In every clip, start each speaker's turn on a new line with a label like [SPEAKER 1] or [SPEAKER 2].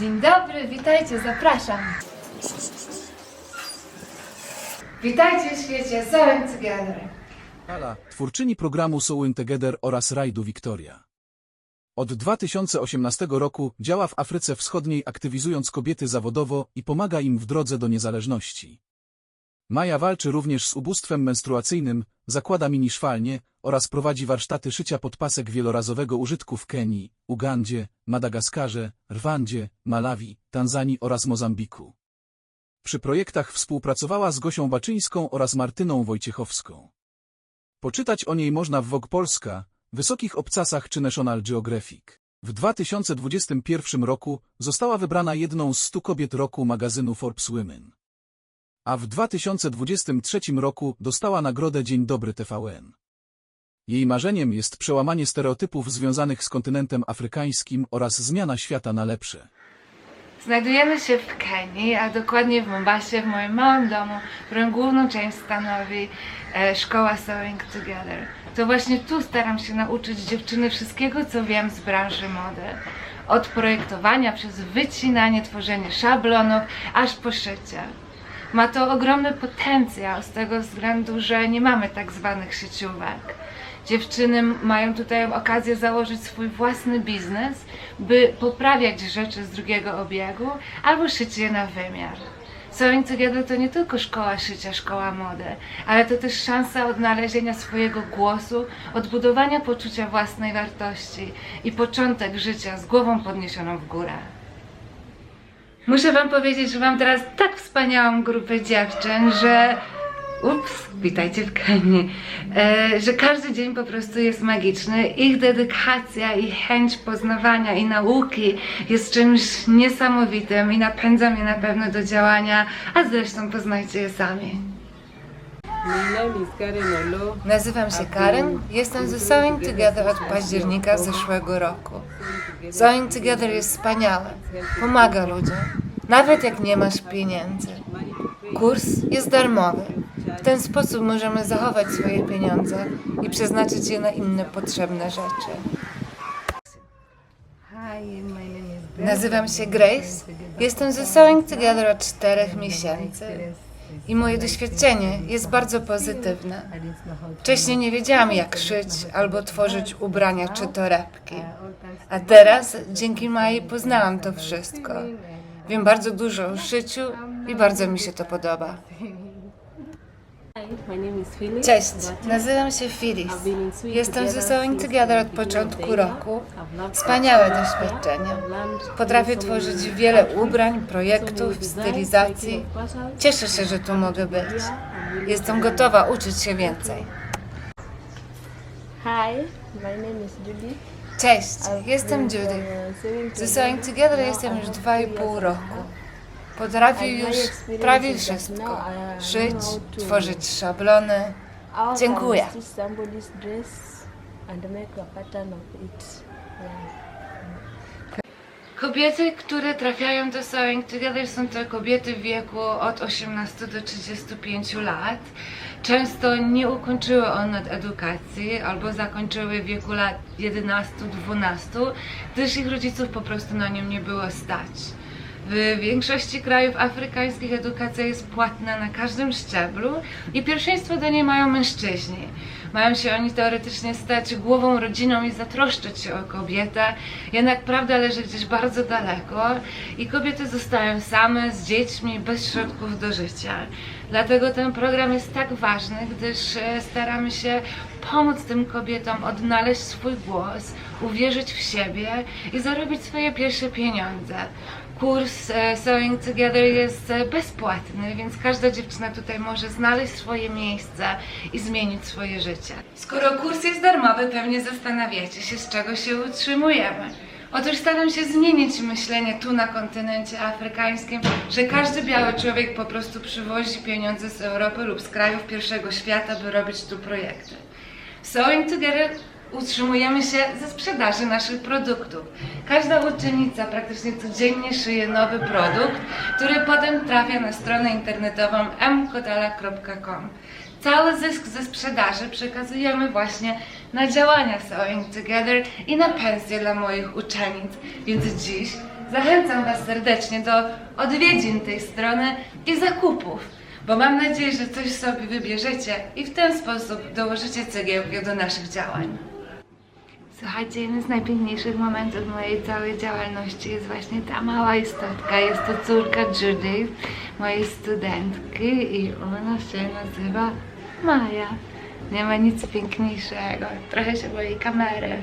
[SPEAKER 1] Dzień dobry, witajcie, zapraszam. Witajcie w świecie Sewing Together.
[SPEAKER 2] Ala, twórczyni programu Sewing Together oraz rajdu Victoria. Od 2018 roku działa w Afryce Wschodniej aktywizując kobiety zawodowo i pomaga im w drodze do niezależności. Maja walczy również z ubóstwem menstruacyjnym, zakłada mini-szwalnie oraz prowadzi warsztaty szycia podpasek wielorazowego użytku w Kenii, Ugandzie, Madagaskarze, Rwandzie, Malawi, Tanzanii oraz Mozambiku. Przy projektach współpracowała z Gosią Baczyńską oraz Martyną Wojciechowską. Poczytać o niej można w Vogue Polska, Wysokich Obcasach czy National Geographic. W 2021 roku została wybrana jedną z 100 kobiet roku magazynu Forbes Women. A w 2023 roku dostała nagrodę Dzień Dobry TVN. Jej marzeniem jest przełamanie stereotypów związanych z kontynentem afrykańskim oraz zmiana świata na lepsze.
[SPEAKER 1] Znajdujemy się w Kenii, a dokładnie w Mombasie, w moim małym domu, którym główną część stanowi e, szkoła Sewing Together. To właśnie tu staram się nauczyć dziewczyny wszystkiego, co wiem z branży mody. Od projektowania przez wycinanie, tworzenie szablonów, aż po szycie. Ma to ogromny potencjał z tego względu, że nie mamy tak zwanych sieciówek. Dziewczyny mają tutaj okazję założyć swój własny biznes, by poprawiać rzeczy z drugiego obiegu albo szyć je na wymiar. Sewing Together to nie tylko szkoła szycia, szkoła mody, ale to też szansa odnalezienia swojego głosu, odbudowania poczucia własnej wartości i początek życia z głową podniesioną w górę. Muszę Wam powiedzieć, że mam teraz tak wspaniałą grupę dziewczyn, że. Ups, witajcie w Kenii. E, że każdy dzień po prostu jest magiczny. Ich dedykacja i chęć poznawania i nauki jest czymś niesamowitym i napędza mnie na pewno do działania, a zresztą poznajcie je sami. Nazywam się Karen, jestem ze Sewing Together od października zeszłego roku. Sewing Together jest wspaniałe, pomaga ludziom, nawet jak nie masz pieniędzy. Kurs jest darmowy. W ten sposób możemy zachować swoje pieniądze i przeznaczyć je na inne potrzebne rzeczy. Nazywam się Grace, jestem ze Sewing Together od czterech miesięcy i moje doświadczenie jest bardzo pozytywne. Wcześniej nie wiedziałam jak szyć albo tworzyć ubrania czy torebki. A teraz dzięki Mai poznałam to wszystko. Wiem bardzo dużo o szyciu i bardzo mi się to podoba. Cześć, nazywam się Phyllis. Jestem ze Sewing Together od początku roku. Wspaniałe doświadczenie. Potrafię tworzyć wiele ubrań, projektów, stylizacji. Cieszę się, że tu mogę być. Jestem gotowa uczyć się więcej.
[SPEAKER 3] Hi, my name is Judy.
[SPEAKER 1] Cześć, jestem Judy.
[SPEAKER 3] Uh, saving
[SPEAKER 1] Ze Sewing Together jestem już dwa i pół roku. Potrafię już prawie wszystko. Szyć, tworzyć szablony. Dziękuję. Kobiety, które trafiają do Sewing Together są to kobiety w wieku od 18 do 35 lat. Często nie ukończyły one edukacji albo zakończyły w wieku lat 11-12, gdyż ich rodziców po prostu na nią nie było stać. W większości krajów afrykańskich edukacja jest płatna na każdym szczeblu i pierwszeństwo do niej mają mężczyźni. Mają się oni teoretycznie stać głową rodziną i zatroszczyć się o kobietę, jednak prawda leży gdzieś bardzo daleko i kobiety zostają same z dziećmi bez środków do życia. Dlatego ten program jest tak ważny, gdyż e, staramy się pomóc tym kobietom odnaleźć swój głos, uwierzyć w siebie i zarobić swoje pierwsze pieniądze. Kurs e, Sewing Together jest e, bezpłatny, więc każda dziewczyna tutaj może znaleźć swoje miejsce i zmienić swoje życie. Skoro kurs jest darmowy, pewnie zastanawiacie się, z czego się utrzymujemy. Otóż staram się zmienić myślenie tu na kontynencie afrykańskim, że każdy biały człowiek po prostu przywozi pieniądze z Europy lub z krajów pierwszego świata, by robić tu projekty. Sewing Together utrzymujemy się ze sprzedaży naszych produktów. Każda uczennica praktycznie codziennie szyje nowy produkt, który potem trafia na stronę internetową mkotala.com. Cały zysk ze sprzedaży przekazujemy właśnie na działania Sewing Together i na pensje dla moich uczennic. Więc dziś Zachęcam Was serdecznie do odwiedzin tej strony i zakupów, bo mam nadzieję, że coś sobie wybierzecie i w ten sposób dołożycie cegiełkę do naszych działań. Słuchajcie, jeden z najpiękniejszych momentów mojej całej działalności jest właśnie ta mała istotka. Jest to córka Judith, mojej studentki i ona się nazywa Maja. Nie ma nic piękniejszego. Trochę się boi kamery.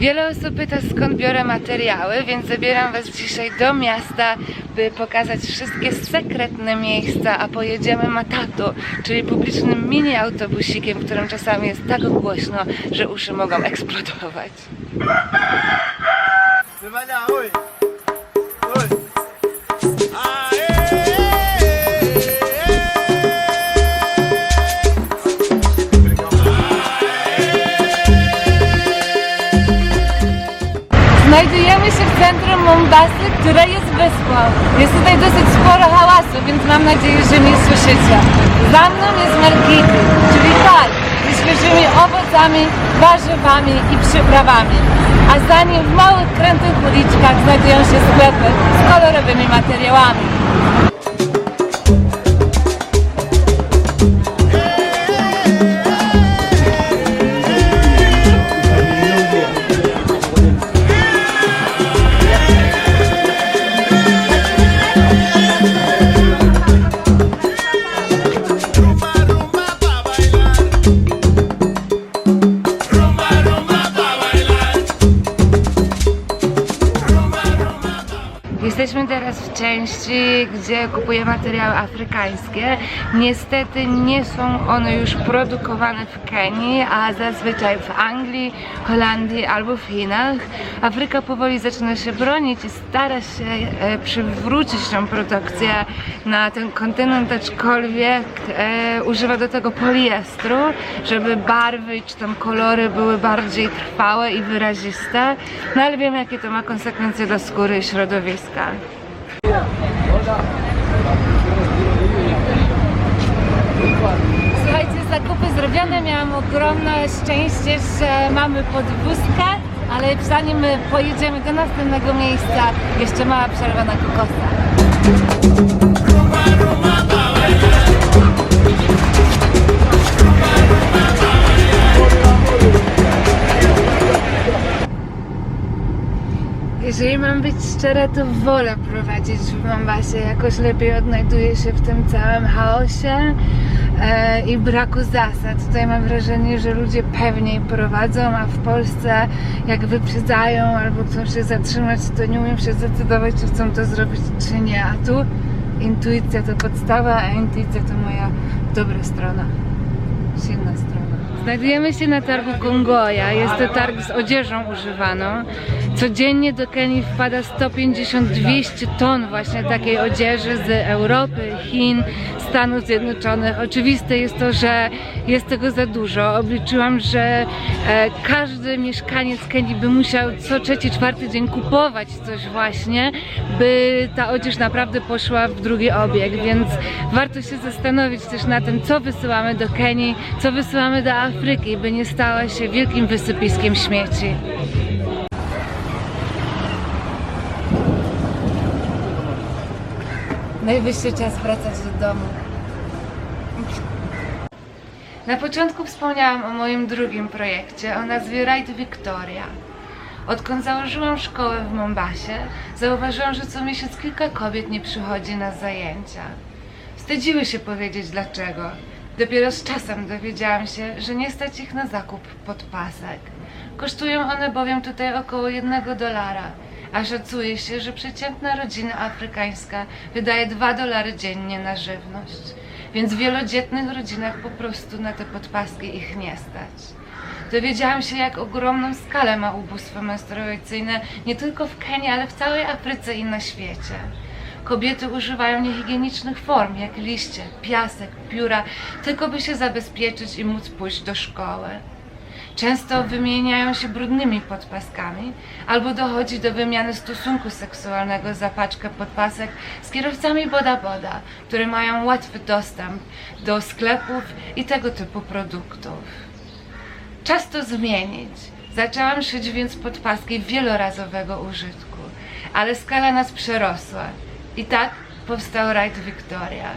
[SPEAKER 1] Wiele osób pyta skąd biorę materiały, więc zabieram Was dzisiaj do miasta, by pokazać wszystkie sekretne miejsca, a pojedziemy Matatu, czyli publicznym mini autobusikiem, którym czasami jest tak głośno, że uszy mogą eksplodować. Mombasy, które jest wyspą. Jest tutaj dosyć sporo hałasu, więc mam nadzieję, że mnie słyszycie. Za mną jest markety, czyli park ze świeżymi owocami, warzywami i przyprawami. A za nim w małych, krętych uliczkach znajdują się sklepy z kolorowymi materiałami. Kupuję materiały afrykańskie. Niestety nie są one już produkowane w Kenii, a zazwyczaj w Anglii, Holandii albo w Chinach. Afryka powoli zaczyna się bronić i stara się e, przywrócić tą produkcję na ten kontynent, aczkolwiek e, używa do tego poliestru, żeby barwy czy tam kolory były bardziej trwałe i wyraziste. No ale wiem, jakie to ma konsekwencje dla skóry i środowiska. Słuchajcie, zakupy zrobione, miałam ogromne szczęście, że mamy podwózkę, ale zanim pojedziemy do następnego miejsca, jeszcze mała przerwa na kokosa. Jeżeli mam być szczera, to wolę prowadzić w Mombasie. Jakoś lepiej odnajduję się w tym całym chaosie e, i braku zasad. Tutaj mam wrażenie, że ludzie pewniej prowadzą, a w Polsce jak wyprzedzają albo chcą się zatrzymać, to nie umiem się zdecydować, czy chcą to zrobić, czy nie. A tu intuicja to podstawa, a intuicja to moja dobra strona. Silna strona. Znajdujemy się na targu Kongoja. Jest to targ z odzieżą używaną. Codziennie do Kenii wpada 150-200 ton właśnie takiej odzieży z Europy, Chin, Stanów Zjednoczonych. Oczywiste jest to, że jest tego za dużo. Obliczyłam, że e, każdy mieszkaniec Kenii by musiał co trzeci, czwarty dzień kupować coś właśnie, by ta odzież naprawdę poszła w drugi obieg, więc warto się zastanowić też na tym, co wysyłamy do Kenii, co wysyłamy do Afryki, by nie stała się wielkim wysypiskiem śmieci. Najwyższy czas wracać do domu. Na początku wspomniałam o moim drugim projekcie o nazwie Ride Victoria. Odkąd założyłam szkołę w Mombasie, zauważyłam, że co miesiąc kilka kobiet nie przychodzi na zajęcia. Wstydziły się powiedzieć dlaczego. Dopiero z czasem dowiedziałam się, że nie stać ich na zakup podpasek. Kosztują one bowiem tutaj około jednego dolara, a szacuje się, że przeciętna rodzina afrykańska wydaje 2 dolary dziennie na żywność. Więc w wielodzietnych rodzinach po prostu na te podpaski ich nie stać. Dowiedziałam się, jak ogromną skalę ma ubóstwo menstruacyjne nie tylko w Kenii, ale w całej Afryce i na świecie. Kobiety używają niehigienicznych form, jak liście, piasek, pióra, tylko by się zabezpieczyć i móc pójść do szkoły. Często wymieniają się brudnymi podpaskami, albo dochodzi do wymiany stosunku seksualnego za paczkę podpasek z kierowcami boda boda, które mają łatwy dostęp do sklepów i tego typu produktów. Czas to zmienić. Zaczęłam szyć więc podpaski wielorazowego użytku, ale skala nas przerosła. I tak powstał Rajd Victoria.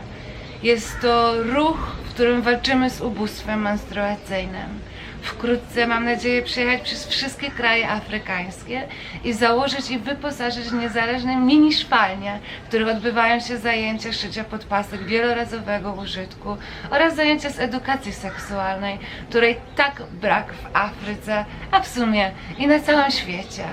[SPEAKER 1] Jest to ruch, w którym walczymy z ubóstwem menstruacyjnym. Wkrótce mam nadzieję przejechać przez wszystkie kraje afrykańskie i założyć i wyposażyć niezależne mini szwalnie, w których odbywają się zajęcia szycia podpasek wielorazowego użytku oraz zajęcia z edukacji seksualnej, której tak brak w Afryce, a w sumie i na całym świecie.